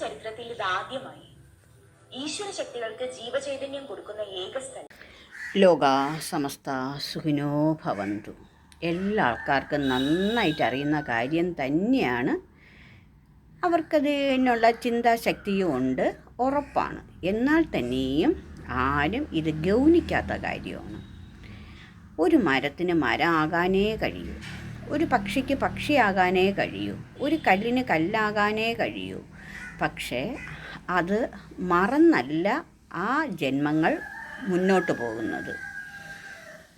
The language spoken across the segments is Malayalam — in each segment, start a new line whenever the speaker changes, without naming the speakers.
ചരിത്രത്തിൽ ഇതാദ്യമായി ഈശ്വര ശക്തികൾക്ക് ജീവചൈതന്യം കൊടുക്കുന്ന ഏക സ്ഥലം.
ലോക സമസ്ത സുഖിനോ ഭവന്തു. എല്ലാ ആൾക്കാർക്കും നന്നായിട്ട് അറിയുന്ന കാര്യം തന്നെയാണ്. അവർക്കതിനുള്ള ചിന്താശക്തിയും ഉണ്ട് ഉറപ്പാണ്. എന്നാൽ തന്നെയും ആരും ഇത് ഗൗനിക്കാത്ത കാര്യമാണ്. ഒരു മരത്തിന് മരം ആകാനേ കഴിയൂ. ഒരു പക്ഷിക്ക് പക്ഷിയാകാനേ കഴിയൂ. ഒരു കല്ലിന് കല്ലാകാനേ കഴിയൂ. പക്ഷേ അത് മറന്നല്ല ആ ജന്മങ്ങൾ മുന്നോട്ട് പോകുന്നത്.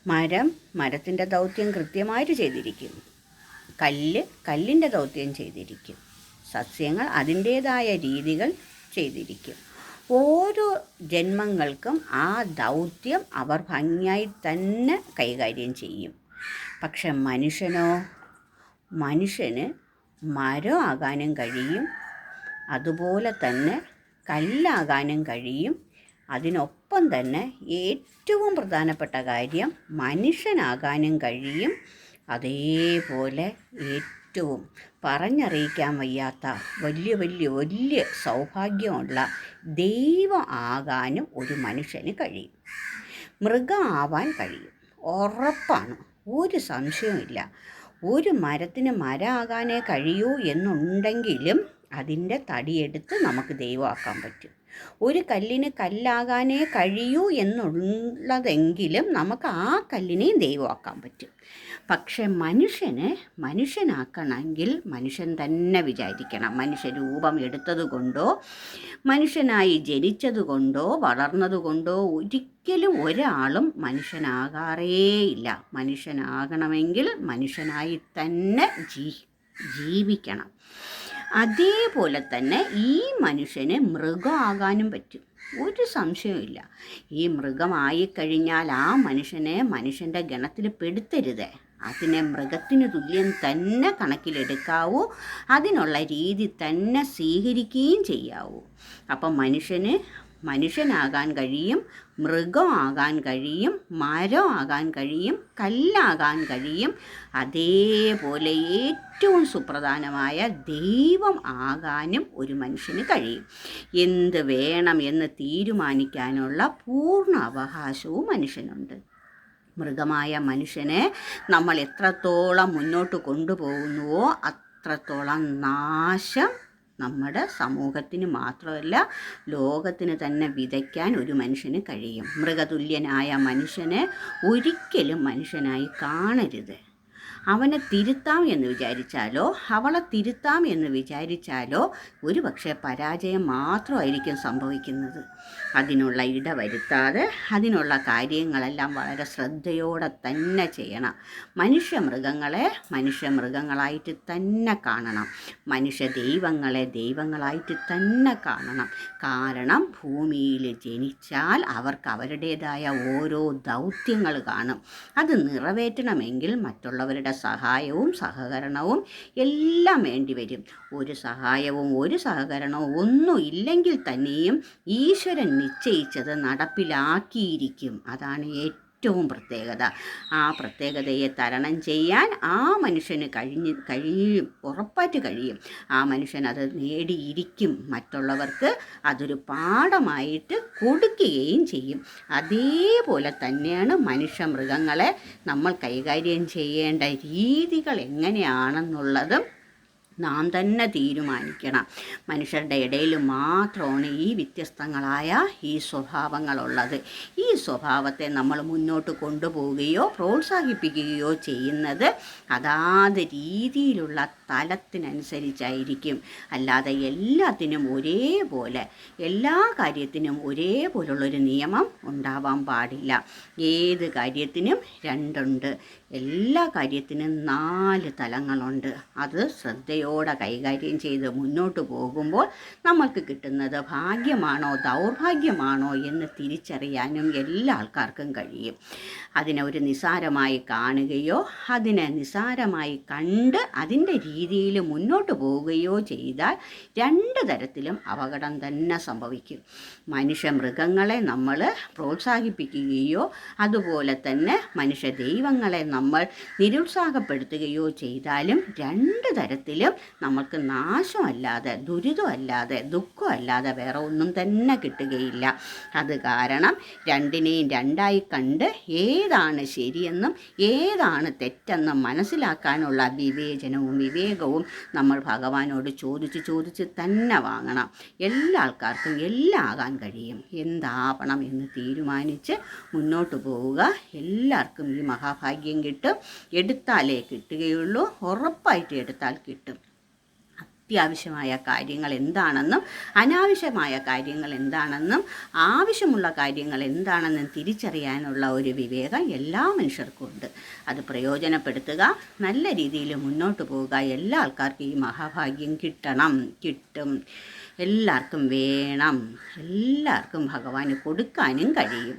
മരം മരത്തിന്റെ ദൗത്യം കൃത്യമായിട്ട് ചെയ്തിരിക്കും. കല്ല് കല്ലിന്റെ ദൗത്യം ചെയ്തിരിക്കും. സസ്യങ്ങൾ അതിന്റേതായ രീതികൾ ചെയ്തിരിക്കും. ഓരോ ജന്മങ്ങൾക്കും ആ ദൗത്യം അവർ ഭംഗിയായി തന്നെ കൈകാര്യം ചെയ്യും. പക്ഷെ മനുഷ്യനോ? മനുഷ്യന് മരം ആകാനും കഴിയും. അതുപോലെ തന്നെ കല്ലാകാനും കഴിയും. അതിനൊപ്പം തന്നെ ഏറ്റവും പ്രധാനപ്പെട്ട കാര്യം മനുഷ്യനാകാനും കഴിയും. അതേപോലെ ഏറ്റവും പറഞ്ഞറിയിക്കാൻ വയ്യാത്ത വലിയ വലിയ വലിയ സൗഭാഗ്യമുള്ള ദൈവം ആകാനും ഒരു മനുഷ്യന് കഴിയും. മൃഗമാവാൻ കഴിയും. ഉറപ്പാണ്. ഒരു സംശയവുമില്ല. ഒരു മരത്തിന് മരമാകാനേ കഴിയൂ എന്നുണ്ടെങ്കിലും അതിന്റെ തടിയെടുത്ത് നമുക്ക് ദൈവമാക്കാൻ പറ്റും. ഒരു കല്ലിന് കല്ലാകാനേ കഴിയൂ എന്നുള്ളതെങ്കിലും നമുക്ക് ആ കല്ലിനെയും ദൈവമാക്കാൻ പറ്റും. പക്ഷെ മനുഷ്യനെ മനുഷ്യനാക്കണമെങ്കിൽ മനുഷ്യൻ തന്നെ വിചാരിക്കണം. മനുഷ്യരൂപം എടുത്തത് കൊണ്ടോ മനുഷ്യനായി ജനിച്ചത് കൊണ്ടോ വളർന്നത് കൊണ്ടോ ഒരിക്കലും ഒരാളും മനുഷ്യനാകാറേയില്ല മനുഷ്യനാകണമെങ്കിൽ മനുഷ്യനായി തന്നെ ജീ ജീവിക്കണം. അതേപോലെ തന്നെ ഈ മനുഷ്യന് മൃഗമാകാനും പറ്റും. ഒരു സംശയമില്ല ഈ മൃഗമായി കഴിഞ്ഞാൽ ആ മനുഷ്യനെ മനുഷ്യന്റെ ഗണത്തിൽ പെടുത്തരുത്. അതിനെ മൃഗത്തിന് തുല്യം തന്നെ കണക്കിലെടുക്കാവൂ. അതിനുള്ള രീതി തന്നെ സ്വീകരിക്കുകയും ചെയ്യാവൂ. അപ്പം മനുഷ്യന് മനുഷ്യനാകാൻ കഴിയും. മൃഗമാകാൻ കഴിയും ആകാൻ കഴിയും കല്ലാകാൻ കഴിയും. അതേപോലെ ഏറ്റവും സുപ്രധാനമായ ദൈവം ആകാനും ഒരു മനുഷ്യന് കഴിയും. എന്ത് വേണം എന്ന് തീരുമാനിക്കാനുള്ള പൂർണ അവകാശവും മനുഷ്യനുണ്ട്. മൃഗമായ മനുഷ്യനെ നമ്മൾ എത്രത്തോളം മുന്നോട്ട് കൊണ്ടുപോകുന്നുവോ അത്രത്തോളം നാശം നമ്മുടെ സമൂഹത്തിന് മാത്രമല്ല ലോകത്തിന് തന്നെ വിതയ്ക്കാൻ ഒരു മനുഷ്യന് കഴിയും. മൃഗതുല്യനായ മനുഷ്യനെ ഒരിക്കലും മനുഷ്യനായി കാണരുത്. അവനെ തിരുത്താം എന്ന് വിചാരിച്ചാലോ അവളെ തിരുത്താം എന്ന് വിചാരിച്ചാലോ ഒരു പക്ഷേ പരാജയം മാത്രമായിരിക്കും സംഭവിക്കുന്നത്. അതിനുള്ള ഇട വരുത്താതെ അതിനുള്ള കാര്യങ്ങളെല്ലാം വളരെ ശ്രദ്ധയോടെ തന്നെ ചെയ്യണം. മനുഷ്യ മൃഗങ്ങളെ മനുഷ്യ മൃഗങ്ങളായിട്ട് തന്നെ കാണണം. മനുഷ്യ ദൈവങ്ങളെ ദൈവങ്ങളായിട്ട് തന്നെ കാണണം. കാരണം ഭൂമിയിൽ ജനിച്ചാൽ അവർക്ക് അവരുടേതായ ഓരോ ദൗത്യങ്ങൾ കാണും. അത് നിറവേറ്റണമെങ്കിൽ മറ്റുള്ളവരുടെ സഹായവും സഹകരണവും എല്ലാം വേണ്ടി വരും. ഒരു സഹായവും ഒരു സഹകരണവും ഒന്നും ഇല്ലെങ്കിൽ തന്നെയും ഈശ്വരൻ നിശ്ചയിച്ചത് നടപ്പിലാക്കിയിരിക്കും. അതാണ് ഏറ്റവും പ്രത്യേകത. ആ പ്രത്യേകതയെ തരണം ചെയ്യാൻ ആ മനുഷ്യന് കഴിഞ്ഞ് കഴിയും ഉറപ്പായിട്ട് കഴിയും. ആ മനുഷ്യൻ അത് നേടിയിരിക്കും. മറ്റുള്ളവർക്ക് അതൊരു പാഠമായിട്ട് കൊടുക്കുകയും ചെയ്യും. അതേപോലെ തന്നെയാണ് മനുഷ്യ മൃഗങ്ങളെ നമ്മൾ കൈകാര്യം ചെയ്യേണ്ട രീതികൾ എങ്ങനെയാണെന്നുള്ളതും നാം തന്നെ തീരുമാനിക്കണം. മനുഷ്യരുടെ ഇടയിൽ മാത്രമാണ് ഈ വ്യത്യസ്തങ്ങളായ ഈ സ്വഭാവങ്ങളുള്ളത്. ഈ സ്വഭാവത്തെ നമ്മൾ മുന്നോട്ട് കൊണ്ടുപോവുകയോ പ്രോത്സാഹിപ്പിക്കുകയോ ചെയ്യുന്നത് അതാത് രീതിയിലുള്ള തലത്തിനനുസരിച്ചായിരിക്കും. അല്ലാതെ എല്ലാത്തിനും ഒരേപോലെ എല്ലാ കാര്യത്തിനും ഒരേപോലുള്ളൊരു നിയമം ഉണ്ടാവാൻ പാടില്ല. ഏത് കാര്യത്തിനും രണ്ടുണ്ട്. എല്ലാ കാര്യത്തിനും നാല് തലങ്ങളുണ്ട്. അത് ശ്രദ്ധയോടെ കൈകാര്യം ചെയ്ത് മുന്നോട്ട് പോകുമ്പോൾ നമ്മൾക്ക് കിട്ടുന്നത് ഭാഗ്യമാണോ ദൗർഭാഗ്യമാണോ എന്ന് തിരിച്ചറിയാനും എല്ലാ ആൾക്കാർക്കും കഴിയും. അതിനെ ഒരു നിസാരമായി കാണുകയോ അതിനെ നിസാരമായി കണ്ട് അതിന്റെ രീതിയിൽ മുന്നോട്ട് പോവുകയോ ചെയ്താൽ രണ്ട് തരത്തിലും അപകടം തന്നെ സംഭവിക്കും. മനുഷ്യ മൃഗങ്ങളെ നമ്മൾ പ്രോത്സാഹിപ്പിക്കുകയോ അതുപോലെ തന്നെ മനുഷ്യ ദൈവങ്ങളെ നമ്മൾ നിരുത്സാഹപ്പെടുത്തുകയോ ചെയ്താലും രണ്ട് തരത്തിലും നമ്മൾക്ക് നാശമല്ലാതെ ദുരിതമല്ലാതെ ദുഃഖമല്ലാതെ വേറെ ഒന്നും തന്നെ കിട്ടുകയില്ല. അത് കാരണം രണ്ടിനെയും രണ്ടായി കണ്ട് ഏതാണ് ശരിയെന്നും ഏതാണ് തെറ്റെന്നും മനസ്സിലാക്കാനുള്ള വിവേചനവും വിവേകവും നമ്മൾ ഭഗവാനോട് ചോദിച്ച് ചോദിച്ച് തന്നെ വാങ്ങണം. എല്ലാ ആൾക്കാർക്കും എല്ലാം ആകാൻ കഴിയും. എന്താവണം എന്ന് തീരുമാനിച്ച് മുന്നോട്ട് പോവുക. എല്ലാവർക്കും ഈ മഹാഭാഗ്യം കിട്ടും എടുത്താലേ കിട്ടുകയുള്ളൂ. ഉറപ്പായിട്ട് എടുത്താൽ കിട്ടും. അത്യാവശ്യമായ കാര്യങ്ങൾ എന്താണെന്നും അനാവശ്യമായ കാര്യങ്ങൾ എന്താണെന്നും ആവശ്യമുള്ള കാര്യങ്ങൾ എന്താണെന്നും തിരിച്ചറിയാനുള്ള ഒരു വിവേകം എല്ലാ മനുഷ്യർക്കും ഉണ്ട് അത് പ്രയോജനപ്പെടുത്തുക നല്ല രീതിയിൽ മുന്നോട്ട് പോവുക എല്ലാ ആൾക്കാർക്കും ഈ മഹാഭാഗ്യം കിട്ടണം. കിട്ടും. എല്ലാവർക്കും വേണം. എല്ലാവർക്കും ഭഗവാന് കൊടുക്കാനും കഴിയും.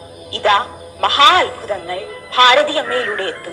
ഇതാ മഹാ അത്ഭുതങ്ങൾ ഭാരതീയമ്മയിലൂടെ എത്തുന്നു.